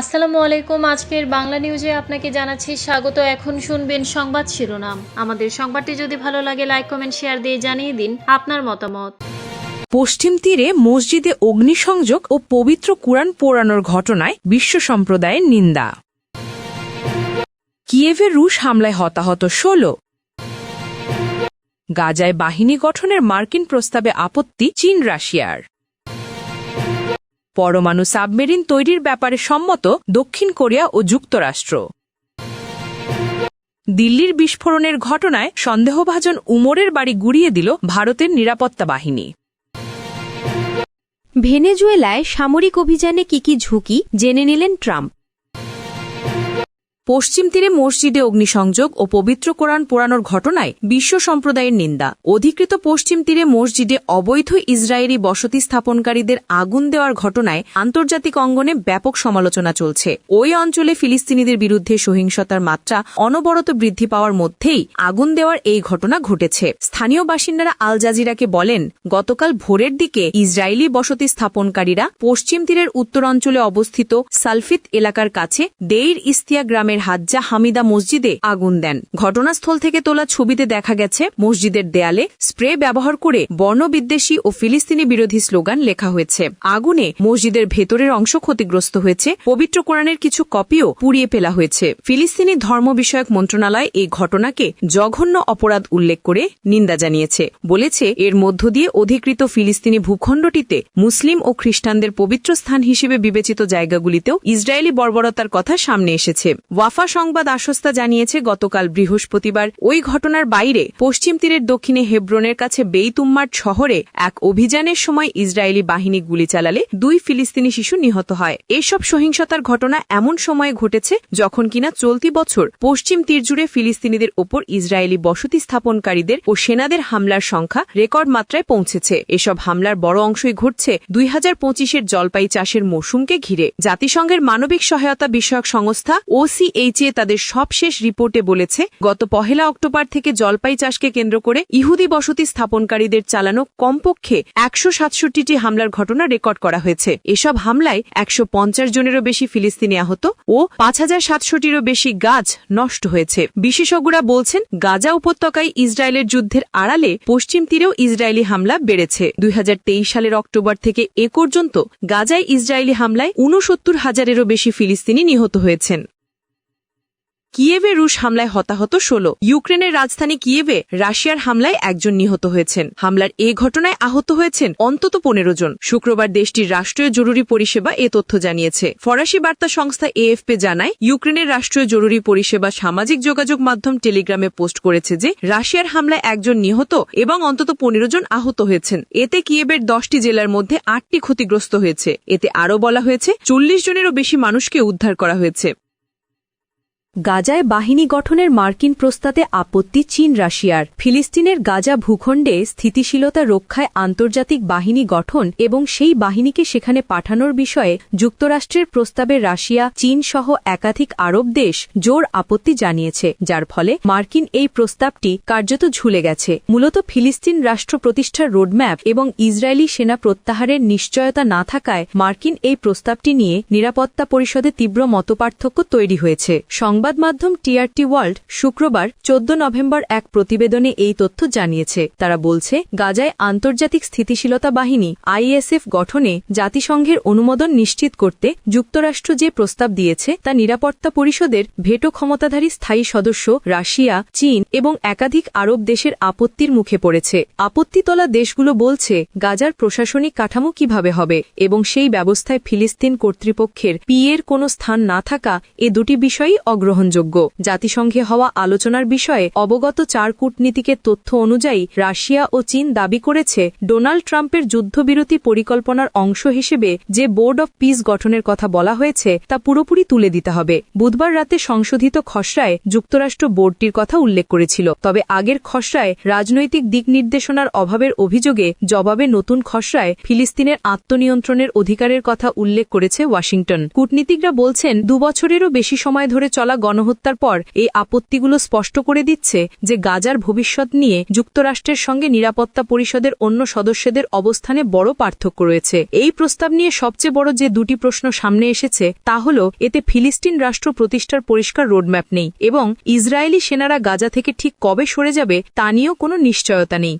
আসসালামু আলাইকুম। আজকের বাংলা নিউজে আপনাকে জানাচ্ছি স্বাগত। এখন শুনবেন সংবাদ শিরোনাম। আমাদের সংবাদটি যদি ভালো লাগে লাইক কমেন্ট শেয়ার দিয়ে জানিয়ে দিন আপনার মতামত। পশ্চিম তীরে মসজিদে অগ্নিসংযোগ ও পবিত্র কুরআন পোড়ানোর ঘটনায় বিশ্ব সম্প্রদায়ের নিন্দা। কিয়েভে রুশ হামলায় হতাহত ষোল। গাজায় বাহিনী গঠনের মার্কিন প্রস্তাবে আপত্তি চীন রাশিয়ার পরমাণু সাবমেরিন তৈরির ব্যাপারে সম্মত দক্ষিণ কোরিয়া ও যুক্তরাষ্ট্র। দিল্লির বিস্ফোরণের ঘটনায় সন্দেহভাজন উমরের বাড়ি গুড়িয়ে দিল ভারতের নিরাপত্তা বাহিনী। ভেনেজুয়েলায় সামরিক অভিযানে কি কি ঝুঁকি, জেনে নিলেন ট্রাম্প। পশ্চিম তীরে মসজিদে অগ্নিসংযোগ ও পবিত্র কোরআন পোড়ানোর ঘটনায় বিশ্ব সম্প্রদায়ের নিন্দা। অধিকৃত পশ্চিম তীরে মসজিদে অবৈধ ইসরায়েলি বসতি স্থাপনকারীদের আগুন দেওয়ার ঘটনায় আন্তর্জাতিক অঙ্গনে ব্যাপক সমালোচনা চলছে। ওই অঞ্চলে ফিলিস্তিনিদের বিরুদ্ধে সহিংসতার মাত্রা অনবরত বৃদ্ধি পাওয়ার মধ্যেই আগুন দেওয়ার এই ঘটনা ঘটেছে। স্থানীয় বাসিন্দারা আল জাজিরাকে বলেন, গতকাল ভোরের দিকে ইসরায়েলি বসতি স্থাপনকারীরা পশ্চিম তীরের উত্তরাঞ্চলে অবস্থিত সালফিত এলাকার কাছে দেইর ইস্তিয়া গ্রামের হাজ্জা হামিদা মসজিদে আগুন দেন। ঘটনাস্থল থেকে তোলা ছবিতে দেখা গেছে, মসজিদের দেয়ালে স্প্রে ব্যবহার করে বর্ণবিদ্বেষী ও ফিলিস্তিনি বিরোধী স্লোগান লেখা হয়েছে। আগুনে মসজিদের ভেতরের অংশ ক্ষতিগ্রস্ত হয়েছে। পবিত্র কোরআনের কিছু কপিও পুড়িয়ে ফেলা হয়েছে। ফিলিস্তিনি ধর্ম বিষয়ক মন্ত্রণালয় এই ঘটনাকে জঘন্য অপরাধ উল্লেখ করে নিন্দা জানিয়েছে। বলেছে, এর মধ্য দিয়ে অধিকৃত ফিলিস্তিনি ভূখণ্ডটিতে মুসলিম ও খ্রিস্টানদের পবিত্র স্থান হিসেবে বিবেচিত জায়গাগুলিতেও ইসরায়েলি বর্বরতার কথা সামনে এসেছে। ওয়াফা সংবাদ আশ্বস্তা জানিয়েছে, গতকাল বৃহস্পতিবার ওই ঘটনার বাইরে পশ্চিম তীরের দক্ষিণে হেব্রনের কাছে বেইতুম্মার শহরে এক অভিযানের সময় ইসরায়েলি বাহিনী গুলি চালালে দুই ফিলিস্তিনি শিশু নিহত হয়। এসব সহিংসতার ঘটনা এমন সময়ে ঘটেছে যখন কিনা চলতি বছর পশ্চিম তীর জুড়ে ফিলিস্তিনিদের ওপর ইসরায়েলি বসতি স্থাপনকারীদের ও সেনাদের হামলার সংখ্যা রেকর্ড মাত্রায় পৌঁছেছে। এসব হামলার বড় অংশই ঘটছে দুই হাজার পঁচিশের জলপাই চাষের মৌসুমকে ঘিরে। জাতিসংঘের মানবিক সহায়তা বিষয়ক সংস্থা ওসিএইচএ তাদের সবশেষ রিপোর্টে বলেছে, গত পহেলা অক্টোবর থেকে জলপাই চাষকে কেন্দ্র করে ইহুদি বসতি স্থাপনকারীদের চালানো কমপক্ষে একশো সাতষট্টিটি হামলার ঘটনা রেকর্ড করা হয়েছে। এসব হামলায় একশো পঞ্চাশ জনেরও বেশি ফিলিস্তিনি আহত ও পাঁচ হাজার সাতশোটিরও বেশি গাছ নষ্ট হয়েছে। বিশেষজ্ঞরা বলছেন, গাজা উপত্যকায় ইসরায়েলের যুদ্ধের আড়ালে পশ্চিম তীরেও ইসরায়েলি হামলা বেড়েছে। দুই হাজার তেইশ সালের অক্টোবর থেকে এ পর্যন্ত গাজায় ইসরায়েলি হামলায় ঊনসত্তর হাজারেরও বেশি ফিলিস্তিনি নিহত হয়েছেন। কিয়েভে রুশ হামলায় হতাহত ষোল। ইউক্রেনের রাজধানী কিয়েভে রাশিয়ার হামলায় একজন নিহত হয়েছেন। হামলার এ ঘটনায় আহত হয়েছেন অন্তত পনেরো জন। শুক্রবার দেশটির রাষ্ট্রীয় জরুরি পরিষেবা এ তথ্য জানিয়েছে। ফরাসি বার্তা সংস্থা এএফপি জানায়, ইউক্রেনের রাষ্ট্রীয় জরুরি পরিষেবা সামাজিক যোগাযোগ মাধ্যম টেলিগ্রামে পোস্ট করেছে যে, রাশিয়ার হামলায় একজন নিহত এবং অন্তত পনেরো জন আহত হয়েছেন। এতে কিয়েবের দশটি জেলার মধ্যে আটটি ক্ষতিগ্রস্ত হয়েছে। এতে আরও বলা হয়েছে, চল্লিশ জনেরও বেশি মানুষকে উদ্ধার করা হয়েছে। গাজায় বাহিনী গঠনের মার্কিন প্রস্তাবে আপত্তি চীন রাশিয়ার। ফিলিস্তিনের গাজা ভূখণ্ডে স্থিতিশীলতা রক্ষায় আন্তর্জাতিক বাহিনী গঠন এবং সেই বাহিনীকে সেখানে পাঠানোর বিষয়ে যুক্তরাষ্ট্রের প্রস্তাবে রাশিয়া, চীন সহ একাধিক আরব দেশ জোর আপত্তি জানিয়েছে, যার ফলে মার্কিন এই প্রস্তাবটি কার্যত ঝুলে গেছে। মূলত ফিলিস্তিন রাষ্ট্র প্রতিষ্ঠার রোডম্যাপ এবং ইসরায়েলি সেনা প্রত্যাহারের নিশ্চয়তা না থাকায় মার্কিন এই প্রস্তাবটি নিয়ে নিরাপত্তা পরিষদে তীব্র মতপার্থক্য তৈরি হয়েছে। সংবাদ মাধ্যম টিআরটি ওয়ার্ল্ড শুক্রবার চোদ্দ নভেম্বর এক প্রতিবেদনে এই তথ্য জানিয়েছে। তারা বলছে, গাজায় আন্তর্জাতিক স্থিতিশীলতা বাহিনী আইএসএফ গঠনে জাতিসংঘের অনুমোদন নিশ্চিত করতে যুক্তরাষ্ট্র যে প্রস্তাব দিয়েছে তা নিরাপত্তা পরিষদের ভেটো ক্ষমতাধারী স্থায়ী সদস্য রাশিয়া, চীন এবং একাধিক আরব দেশের আপত্তির মুখে পড়েছে। আপত্তি তোলা দেশগুলো বলছে, গাজার প্রশাসনিক কাঠামো কীভাবে হবে এবং সেই ব্যবস্থায় ফিলিস্তিন কর্তৃপক্ষের পিএর কোনো স্থান না থাকা এ দুটি বিষয়ই অগ্রহণ গ্রহণযোগ্য। জাতিসংঘে হওয়া আলোচনার বিষয়ে অবগত চার কূটনীতিকের তথ্য অনুযায়ী রাশিয়া ও চীন দাবি করেছে, ডোনাল্ড ট্রাম্পের যুদ্ধবিরতি পরিকল্পনার অংশ হিসেবে যে বোর্ড অব পিস গঠনের কথা বলা হয়েছে, তা পুরোপুরি তুলে দিতে হবে। বুধবার রাতে সংশোধিত খসড়ায় যুক্তরাষ্ট্র বোর্ডটির কথা উল্লেখ করেছিল। তবে আগের খসড়ায় রাজনৈতিক দিক নির্দেশনার অভাবের অভিযোগে জবাবে নতুন খসড়ায় ফিলিস্তিনের আত্মনিয়ন্ত্রণের অধিকারের কথা উল্লেখ করেছে ওয়াশিংটন। কূটনীতিকরা বলছেন, দুবছরেরও বেশি সময় ধরে চলা গণহত্যার পর এই আপত্তিগুলো স্পষ্ট করে দিচ্ছে যে গাজার ভবিষ্যৎ নিয়ে যুক্তরাষ্ট্রের সঙ্গে নিরাপত্তা পরিষদের অন্য সদস্যদের অবস্থানে বড় পার্থক্য রয়েছে। এই প্রস্তাব নিয়ে সবচেয়ে বড় যে দুটি প্রশ্ন সামনে এসেছে, তা হল, এতে ফিলিস্তিন রাষ্ট্র প্রতিষ্ঠার পরিষ্কার রোডম্যাপ নেই এবং ইসরায়েলি সেনারা গাজা থেকে ঠিক কবে সরে যাবে, তা নিয়েও কোনো নিশ্চয়তা নেই।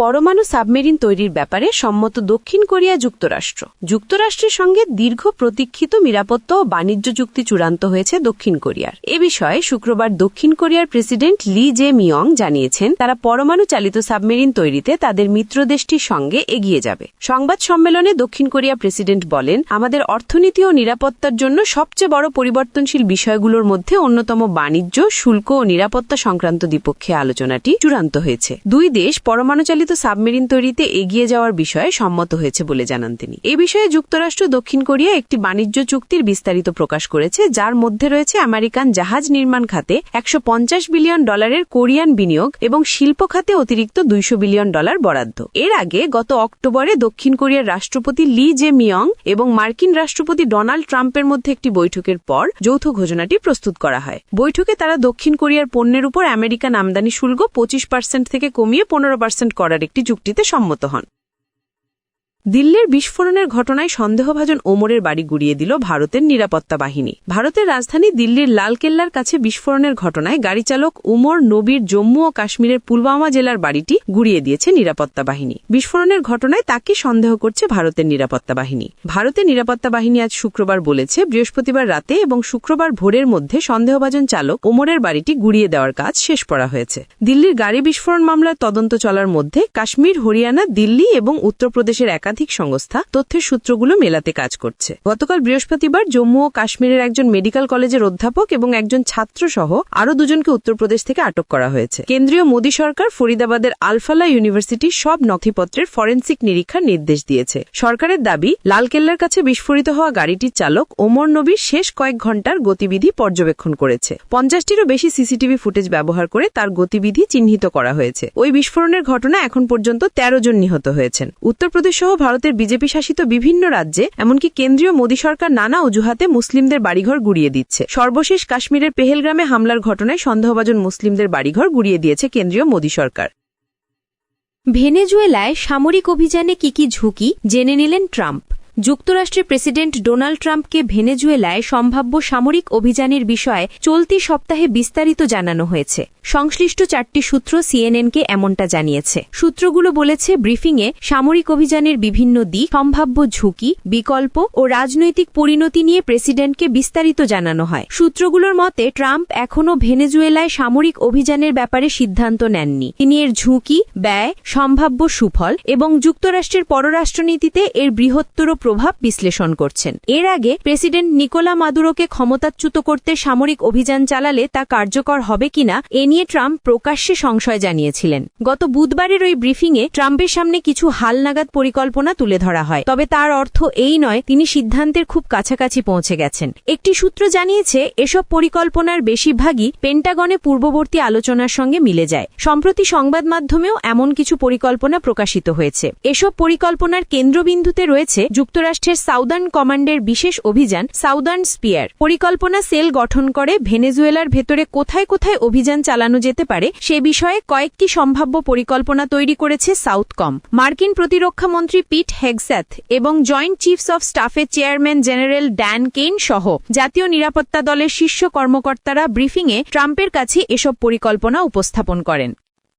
পরমাণু সাবমেরিন তৈরির ব্যাপারে সম্মত দক্ষিণ কোরিয়া যুক্তরাষ্ট্র। যুক্তরাষ্ট্রের সঙ্গে দীর্ঘ প্রতীক্ষিত নিরাপত্তা ও বাণিজ্য চুক্তি চূড়ান্ত হয়েছে দক্ষিণ কোরিয়ার। এ বিষয়ে শুক্রবার দক্ষিণ কোরিয়ার প্রেসিডেন্ট লি জে মিয়ং জানিয়েছেন, তারা পরমাণু চালিত সাবমেরিন তৈরিতে তাদের মিত্র দেশটির সঙ্গে এগিয়ে যাবে। সংবাদ সম্মেলনে দক্ষিণ কোরিয়া প্রেসিডেন্ট বলেন, আমাদের অর্থনীতি ও নিরাপত্তার জন্য সবচেয়ে বড় পরিবর্তনশীল বিষয়গুলোর মধ্যে অন্যতম বাণিজ্য, শুল্ক ও নিরাপত্তা সংক্রান্ত দ্বিপক্ষীয় আলোচনাটি চূড়ান্ত হয়েছে। দুই দেশ পরমাণু চালিত সাবমেরিন তৈরিতে এগিয়ে যাওয়ার বিষয়ে সম্মত হয়েছে বলে জানান তিনি। এ বিষয়ে যুক্তরাষ্ট্র দক্ষিণ কোরিয়া একটি বাণিজ্য চুক্তির বিস্তারিত প্রকাশ করেছে, যার মধ্যে রয়েছে আমেরিকান জাহাজ নির্মাণ খাতে একশো পঞ্চাশ বিলিয়ন ডলারের কোরিয়ান বিনিয়োগ এবং শিল্প খাতে অতিরিক্ত দুইশো বিলিয়ন ডলার বরাদ্দ। এর আগে গত অক্টোবরে দক্ষিণ কোরিয়ার রাষ্ট্রপতি লি জে মিয়ং এবং মার্কিন রাষ্ট্রপতি ডোনাল্ড ট্রাম্পের মধ্যে একটি বৈঠকের পর যৌথ ঘোষণাটি প্রস্তুত করা হয়। বৈঠকে তারা দক্ষিণ কোরিয়ার পণ্যের উপর আমেরিকান আমদানি শুল্ক পঁচিশ পার্সেন্ট থেকে কমিয়ে পনেরো পার্সেন্ট করার একটি যুক্তিতে সম্মত হন। দিল্লির বিস্ফোরণের ঘটনায় সন্দেহভাজন ওমরের বাড়ি গুড়িয়ে দিল ভারতের নিরাপত্তা বাহিনী। ভারতের রাজধানী দিল্লির লালকেল্লার কাছে বিস্ফোরণের ঘটনায় গাড়িচালক উমর নবীর জম্মু ও কাশ্মীরের পুলওয়ামা জেলার বাড়িটি গুড়িয়ে দিয়েছে নিরাপত্তা বাহিনী। বিস্ফোরণের ঘটনায় তাকে সন্দেহ করছে ভারতের নিরাপত্তা বাহিনী। ভারতের নিরাপত্তা বাহিনী আজ শুক্রবার বলেছে, বৃহস্পতিবার রাতে এবং শুক্রবার ভোরের মধ্যে সন্দেহভাজন চালক ওমরের বাড়িটি গুড়িয়ে দেওয়ার কাজ শেষ করা হয়েছে। দিল্লির গাড়ি বিস্ফোরণ মামলার তদন্ত চলার মধ্যে কাশ্মীর, হরিয়ানা, দিল্লি এবং উত্তরপ্রদেশের একাধিক সংস্থা তথ্যের সূত্রগুলো মেলাতে কাজ করছে। গতকাল বৃহস্পতিবার জম্মু ও কাশ্মীরের একজন মেডিকেল কলেজের অধ্যাপক এবং একজন ছাত্র সহ আরও দুজনকে উত্তরপ্রদেশ থেকে আটক করা হয়েছে। কেন্দ্রীয় মোদী সরকার ফরিদাবাদের আলফালা ইউনিভার্সিটির সব নথিপত্রের ফরেন্সিক নিরীক্ষার নির্দেশ দিয়েছে। সরকারের দাবি, লালকেল্লার কাছে বিস্ফোরিত হওয়া গাড়িটির চালক ওমর নবীর শেষ কয়েক ঘণ্টার গতিবিধি পর্যবেক্ষণ করেছে। পঞ্চাশটিরও বেশি সিসিটিভি ফুটেজ ব্যবহার করে তার গতিবিধি চিহ্নিত করা হয়েছে। ওই বিস্ফোরণের ঘটনা এখন পর্যন্ত তেরো জন নিহত হয়েছেন। উত্তরপ্রদেশ সহ ভারতের বিজেপি শাসিত বিভিন্ন রাজ্যে, এমনকি কেন্দ্রীয় মোদী সরকার নানা অজুহাতে মুসলিমদের বাড়িঘর গুড়িয়ে দিচ্ছে। সর্বশেষ কাশ্মীরের পেহেলগ্রামে হামলার ঘটনায় সন্দেহভাজন মুসলিমদের বাড়িঘর গুড়িয়ে দিয়েছে কেন্দ্রীয় মোদী সরকার। ভেনেজুয়েলায় সামরিক অভিযানে কি কি ঝুঁকি, জেনে নিলেন ট্রাম্প। যুক্তরাষ্ট্রের প্রেসিডেন্ট ডোনাল্ড ট্রাম্পকে ভেনেজুয়েলায় সম্ভাব্য সামরিক অভিযানের বিষয়ে চলতি সপ্তাহে বিস্তারিত জানানো হয়েছে। সংশ্লিষ্ট চারটি সূত্র সিএনএনকে এমনটা জানিয়েছে। সূত্রগুলো বলেছে, ব্রিফিংয়ে সামরিক অভিযানের বিভিন্ন দিক, সম্ভাব্য ঝুঁকি, বিকল্প ও রাজনৈতিক পরিণতি নিয়ে প্রেসিডেন্টকে বিস্তারিত জানানো হয়। সূত্রগুলোর মতে, ট্রাম্প এখনও ভেনেজুয়েলায় সামরিক অভিযানের ব্যাপারে সিদ্ধান্ত নেননি। তিনি এর ঝুঁকি, ব্যয়, সম্ভাব্য সুফল এবং যুক্তরাষ্ট্রের পররাষ্ট্রনীতিতে এর বৃহত্তর প্রভাব বিশ্লেষণ করছেন। এর আগে প্রেসিডেন্ট নিকোলা মাদুরোকে ক্ষমতাচ্যুত করতে সামরিক অভিযান চালালে তা কার্যকর হবে কিনা, এ নিয়ে ট্রাম্প প্রকাশ্যে সংশয় জানিয়েছিলেন। গত বুধবারের ওই ব্রিফিংয়ে ট্রাম্পের সামনে কিছু হালনাগাদ পরিকল্পনা তুলে ধরা হয়। তবে তার অর্থ এই নয়, তিনি সিদ্ধান্তের খুব কাছাকাছি পৌঁছে গেছেন। একটি সূত্র জানিয়েছে, এসব পরিকল্পনার বেশিরভাগই পেন্টাগনে পূর্ববর্তী আলোচনার সঙ্গে মিলে যায়। সম্প্রতি সংবাদ মাধ্যমেও এমন কিছু পরিকল্পনা প্রকাশিত হয়েছে। এসব পরিকল্পনার কেন্দ্রবিন্দুতে রয়েছে যুক্তরাষ্ট্রের সাউদার্ন কমান্ডের বিশেষ অভিযান সাউদার্ন স্পিয়ার। পরিকল্পনা সেল গঠন করে ভেনেজুয়েলার ভেতরে কোথায় কোথায় অভিযান চালানো যেতে পারে সে বিষয়ে কয়েকটি সম্ভাব্য পরিকল্পনা তৈরি করেছে সাউথকম। মার্কিন প্রতিরক্ষা মন্ত্রী পিট হেগস্যাথ এবং জয়েন্ট চিফস অব স্টাফের চেয়ারম্যান জেনারেল ড্যান কেইন সহ জাতীয় নিরাপত্তা দলের শীর্ষ কর্মকর্তারা ব্রিফিংয়ে ট্রাম্পের কাছে এসব পরিকল্পনা উপস্থাপন করেন।